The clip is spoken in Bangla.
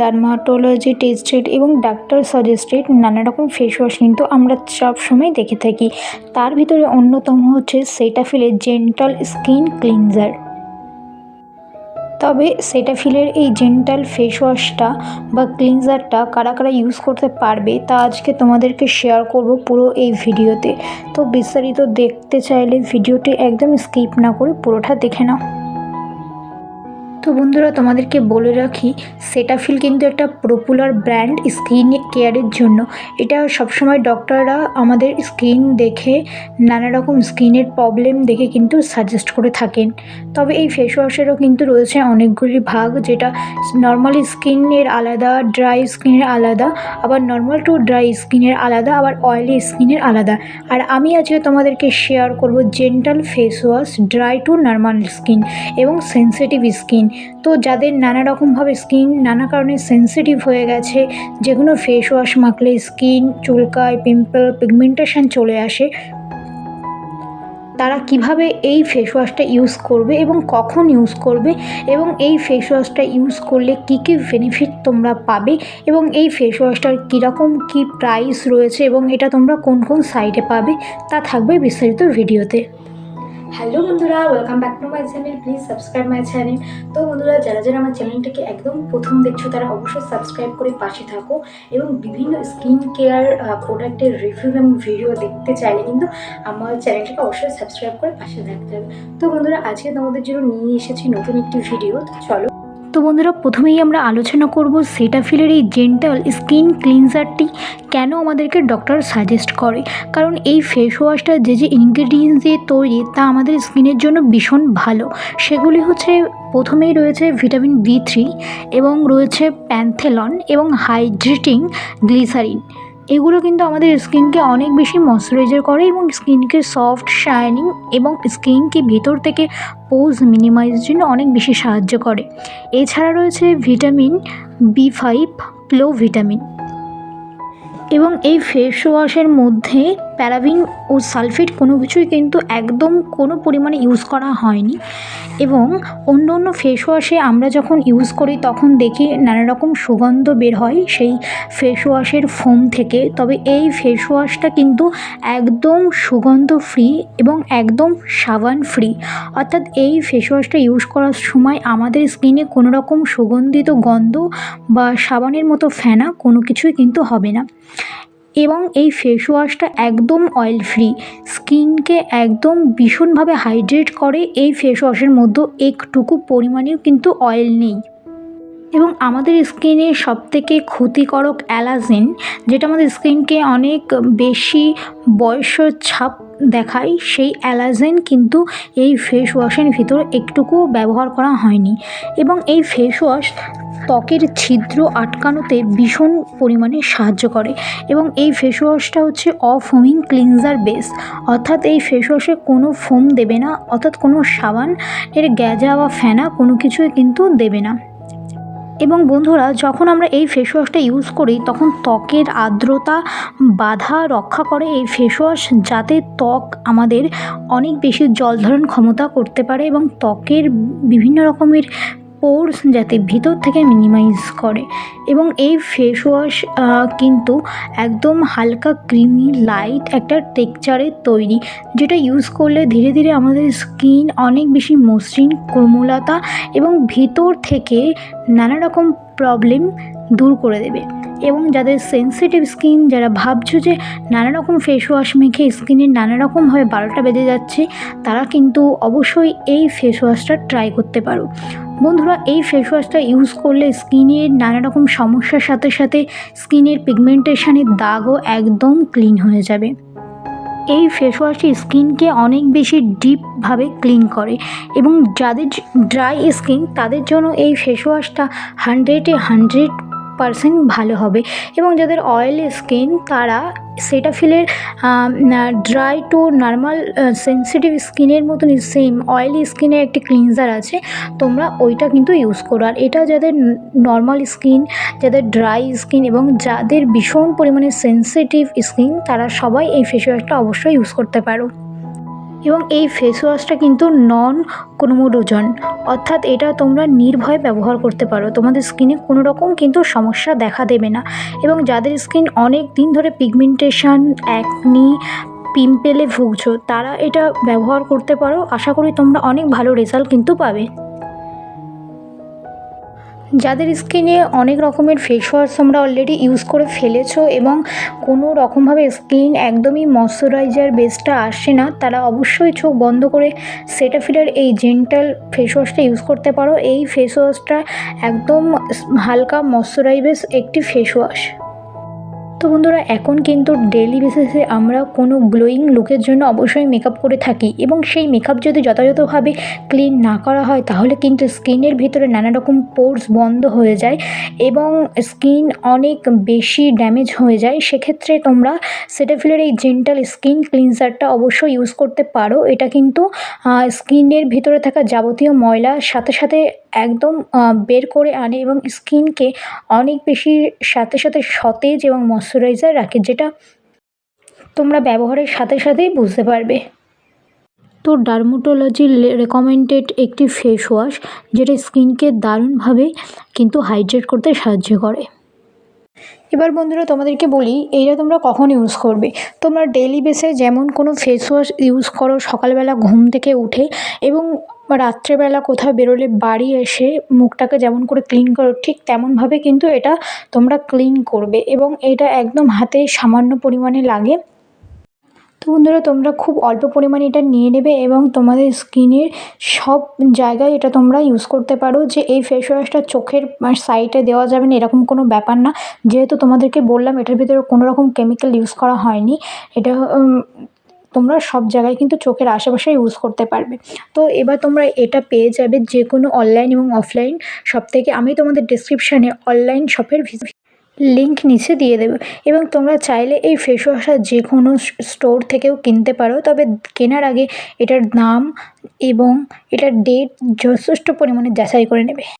ডার্মাটোলজি টেস্টেড এবং ডাক্তার সাজেস্টেড নানা রকম ফেস ওয়াশ কিন্তু আমরা সবসময় দেখে থাকি। তার ভিতরে অন্যতম হচ্ছে সেটাফিলের জেন্টাল স্কিন ক্লিনজার তবে সেটাফিলের এই জেন্টাল ফেস ওয়াশটা বা ক্লিনজারটা কারা কারা ইউজ করতে পারবে তা আজকে তোমাদেরকে শেয়ার করব পুরো এই ভিডিওতে। তো বিস্তারিত দেখতে চাইলে ভিডিওটি একদম স্কিপ না করে পুরোটা দেখে নাও। তো বন্ধুরা, তোমাদেরকে বলে রাখি সেটাফিল কিন্তু একটা পপুলার ব্র্যান্ড স্কিন কেয়ারের জন্য। এটা সবসময় ডক্টররা আমাদের স্কিন দেখে, নানা রকম স্কিনের প্রবলেম দেখে কিন্তু সাজেস্ট করে থাকেন। তবে এই ফেস ওয়াশেরও কিন্তু রয়েছে অনেকগুলি ভাগ, যেটা নর্মাল স্কিনের আলাদা ড্রাই স্কিনের আলাদা, আবার নর্মাল টু ড্রাই স্কিনের আলাদা, আবার অয়েলি স্কিনের আলাদা। আর আমি আজকে তোমাদেরকে শেয়ার করব gentle face wash dry to normal skin এবং সেন্সিটিভ স্কিন তো যাদের নানা রকমভাবে স্কিন নানা কারণে সেন্সিটিভ হয়ে গেছে যে কোনো ফেস ওয়াশ মাখলে স্কিন চুলকায় পিম্পল পিগমেন্টেশন চলে আসে, তারা কীভাবে এই ফেস ওয়াশটা ইউজ করবে এবং কখন ইউজ করবে এবং এই ফেস ওয়াশটা ইউজ করলে কী কী বেনিফিট তোমরা পাবে এবং এই ফেস ওয়াশটার কীরকম কী প্রাইস রয়েছে এবং এটা তোমরা কোন কোন সাইডে পাবে, তা থাকবে বিস্তারিত ভিডিওতে হ্যালো বন্ধুরা welcome back to my channel please subscribe my channel তো বন্ধুরা, যারা যারা আমার চ্যানেলটাকে একদম প্রথম দেখছ, তারা অবশ্যই সাবস্ক্রাইব করে পাশে থাকো এবং বিভিন্ন স্কিন কেয়ার প্রোডাক্টের রিভিউ এবং ভিডিও দেখতে চাইলে কিন্তু আমার চ্যানেলটাকে অবশ্যই সাবস্ক্রাইব করে পাশে থাকতে হবে। তো বন্ধুরা, আজকে তোমাদের জন্য নিয়ে এসেছি নতুন একটি ভিডিও তো চলো তো বন্ধুরা, প্রথমেই আমরা আলোচনা করব সেটাফিলের এই জেন্টাল স্কিন ক্লিনজারটি কেন আমাদেরকে ডক্টর সাজেস্ট করে? কারণ এই ফেস ওয়াশটা যে যে ইনগ্রেডিয়েন্টস দিয়ে তৈরি, তা আমাদের স্কিনের জন্য ভীষণ ভালো। সেগুলি হচ্ছে, প্রথমেই রয়েছে ভিটামিন বি থ্রি এবং রয়েছে প্যান্থেলন এবং হাইড্রেটিং গ্লিসারিন এগুলো কিন্তু আমাদের স্কিনকে অনেক বেশি ময়শ্চারাইজার করে এবং স্কিনকে সফট শাইনিং এবং স্কিনকে ভেতর থেকে পোজ মিনিমাইজের জন্য অনেক বেশি সাহায্য করে। এছাড়া রয়েছে ভিটামিন বি ফাইভ ক্লো ভিটামিন এবং এই ফেস ওয়াশের মধ্যে প্যারাবিন ও সালফেট কোনো কিছুই কিন্তু একদম কোনো পরিমাণে ইউজ করা হয়নি। এবং অন্য অন্য ফেস ওয়াশে আমরা যখন ইউজ করি, তখন দেখি নানা রকম সুগন্ধ বের হয় সেই ফেস ওয়াশের ফোম থেকে। তবে এই ফেস ওয়াশটা কিন্তু একদম সুগন্ধ ফ্রি এবং একদম সাবান ফ্রি অর্থাৎ এই ফেস ওয়াশটা ইউজ করার সময় আমাদের স্কিনে কোনো রকম সুগন্ধিত গন্ধ বা সাবানের মতো ফেনা কোনো কিছুই কিন্তু হবে না। এবং এই ফেস ওয়াশটা একদম অয়েল ফ্রি স্কিনকে একদম ভীষণভাবে হাইড্রেট করে এই ফেস ওয়াশের মধ্যে একটুকু পরিমাণেও কিন্তু অয়েল নেই। এবং আমাদের স্কিনে সবথেকে ক্ষতিকারক অ্যালাজেন, যেটা আমাদের স্কিনকে অনেক বেশি বয়স ছাপ দেখায়, সেই অ্যালাজেন কিন্তু এই ফেস ওয়াশের ভিতর একটুকুও ব্যবহার করা হয়নি। এবং এই ফেস ওয়াশ ত্বকের ছিদ্র আটকানোতে ভীষণ পরিমাণে সাহায্য করে এবং এই ফেস ওয়াশটা হচ্ছে অফোমিং ক্লিনজার বেস অর্থাৎ এই ফেস ওয়াশে কোনো ফোম দেবে না, অর্থাৎ কোনো সাবান এর গ্যাজা বা ফেনা কোনো কিছুই কিন্তু দেবে না। এবং বন্ধুরা, যখন আমরা এই ফেস ওয়াশটা ইউজ করি, তখন ত্বকের আর্দ্রতা বাধা রক্ষা করে এই ফেস ওয়াশ যাতে ত্বক আমাদের অনেক বেশি জল ধারণ ক্ষমতা করতে পারে এবং ত্বকের বিভিন্ন রকমের পোর্স যাতে ভিতর থেকে মিনিমাইজ করে। এবং এই ফেস ওয়াশ কিন্তু একদম হালকা ক্রিমি লাইট একটা টেক্সচারের তৈরি, যেটা ইউজ করলে ধীরে ধীরে আমাদের স্কিন অনেক বেশি মসৃণ, কোমলতা এবং ভিতর থেকে নানা রকম প্রবলেম দূর করে দেবে। এবং যাদের সেন্সিটিভ স্কিন যারা ভাবছ যে নানা রকম ফেস ওয়াশ মেখে স্কিনের নানা রকমভাবে বারোটা বেঁধে যাচ্ছে, তারা কিন্তু অবশ্যই এই ফেস ওয়াশটা ট্রাই করতে পারো। বন্ধুরা, এই ফেস ওয়াশটা ইউজ করলে স্কিনের নানা রকম সমস্যার সাথে সাথে স্কিনের পিগমেন্টেশনের দাগও একদম ক্লিন হয়ে যাবে। এই ফেস ওয়াশটি স্কিনকে অনেক বেশি ডিপভাবে ক্লিন করে এবং যাদের ড্রাই স্কিন তাদের জন্য এই ফেস ওয়াশটা হান্ড্রেডে হান্ড্রেড পারসেন্ট ভালো হবে। এবং যাদের অয়েল স্কিন তারা সেটাফিলের ড্রাই টু নর্মাল সেন্সিটিভ স্কিনের মতন সেম অয়েলি স্কিনের একটি ক্লিনজার আছে, তোমরা ওইটা কিন্তু ইউজ করো। আর এটা যাদের নর্মাল স্কিন যাদের ড্রাই স্কিন এবং যাদের ভীষণ পরিমাণে সেন্সিটিভ স্কিন তারা সবাই এই ফেস ওয়াশটা অবশ্যই ইউজ করতে পারো। এবং এই ফেস ওয়াশটা কিন্তু নন কোনোমোডোজন অর্থাৎ এটা তোমরা নির্ভয়ে ব্যবহার করতে পারো। তোমাদের স্কিনে কোনো রকম কিন্তু সমস্যা দেখা দেবে না। এবং যাদের স্কিন অনেক দিন ধরে পিগমেন্টেশন অ্যাকনি পিম্পেলে ভুগছো, তারা এটা ব্যবহার করতে পারো। আশা করি তোমরা অনেক ভালো রেজাল্ট কিন্তু পাবে। যাদের স্কিনে অনেক রকমের ফেস ওয়াশ তোমরা অলরেডি ইউজ করে ফেলেছো এবং কোনো রকমভাবে স্কিন একদমই ময়শ্চারাইজার বেসটা আসে না, তারা অবশ্যই চোখ বন্ধ করে সেটাফিলার এই জেন্টাল ফেস ওয়াশটা ইউজ করতে পারো। এই ফেস ওয়াশটা একদম হালকা ময়শ্চারাইজ একটি ফেস ওয়াশ তো বন্ধুরা, এখন কিন্তু ডেলি বেসিসে আমরা কোনো গ্লোয়িং লুকের জন্য অবশ্যই মেকআপ করে থাকি এবং সেই মেকআপ যদি যথাযথভাবে ক্লিন না করা হয়, তাহলে কিন্তু স্কিনের ভিতরে নানা রকম পোর্স বন্ধ হয়ে যায় এবং স্কিন অনেক বেশি ড্যামেজ হয়ে যায়। সেক্ষেত্রে তোমরা সেটাফিলের এই জেন্টাল স্কিন ক্লিনজারটা অবশ্যই ইউজ করতে পারো। এটা কিন্তু স্কিনের ভিতরে থাকা যাবতীয় ময়লার সাথে সাথে একদম বের করে আনে এবং স্কিনকে অনেক বেশি সাথে সাথে সতেজ এবং ময়শ্চারাইজার রাখে, যেটা তোমরা ব্যবহারের সাথে সাথেই বুঝতে পারবে। তো ডার্মোটোলজি রেকমেন্ডেড একটি ফেস ওয়াশ, যেটা স্কিনকে দারুণভাবে কিন্তু হাইড্রেট করতে সাহায্য করে। এবার বন্ধুরা তোমাদেরকে বলি, এইটা তোমরা কখন ইউজ করবে? তোমরা ডেলি বেসে যেমন কোনো ফেস ওয়াশ ইউজ করো সকালবেলা ঘুম থেকে উঠে এবং রাত্রেবেলা কোথাও বেরোলে বাড়ি এসে মুখটাকে যেমন করে ক্লিন করো, ঠিক তেমনভাবে কিন্তু এটা তোমরা ক্লিন করবে এবং এটা একদম হাতে সামান্য পরিমাণে লাগে। তো বন্ধুরা, তোমরা খুব অল্প পরিমাণে এটা নিয়ে নেবে এবং তোমাদের স্কিনের সব জায়গায় এটা তোমরা ইউজ করতে পারো যে এই ফেস ওয়াশটা চোখের সাইডে দেওয়া যাবে না, এরকম কোনো ব্যাপার না। যেহেতু তোমাদেরকে বললাম, এটার ভিতরে কোনো রকম কেমিক্যাল ইউজ করা হয়নি। এটা তোমরা সব জায়গায় কিন্তু চোখের আশেপাশে ইউজ করতে পারবে। তো এবার তোমরা এটা পেয়ে যাবে যে কোনো অনলাইন এবং অফলাইন সব থেকে। আমি তোমাদের ডিসক্রিপশানে অনলাইন শপের লিঙ্ক নিচে দিয়ে দেবে। এবং তোমরা চাইলে এই ফেস ওয়াশটা যে কোনো স্টোর থেকেও কিনতে পারো। তবে কেনার আগে এটার দাম এবং এটার ডেট যথেষ্ট পরিমাণে যাচাই করে নেবে।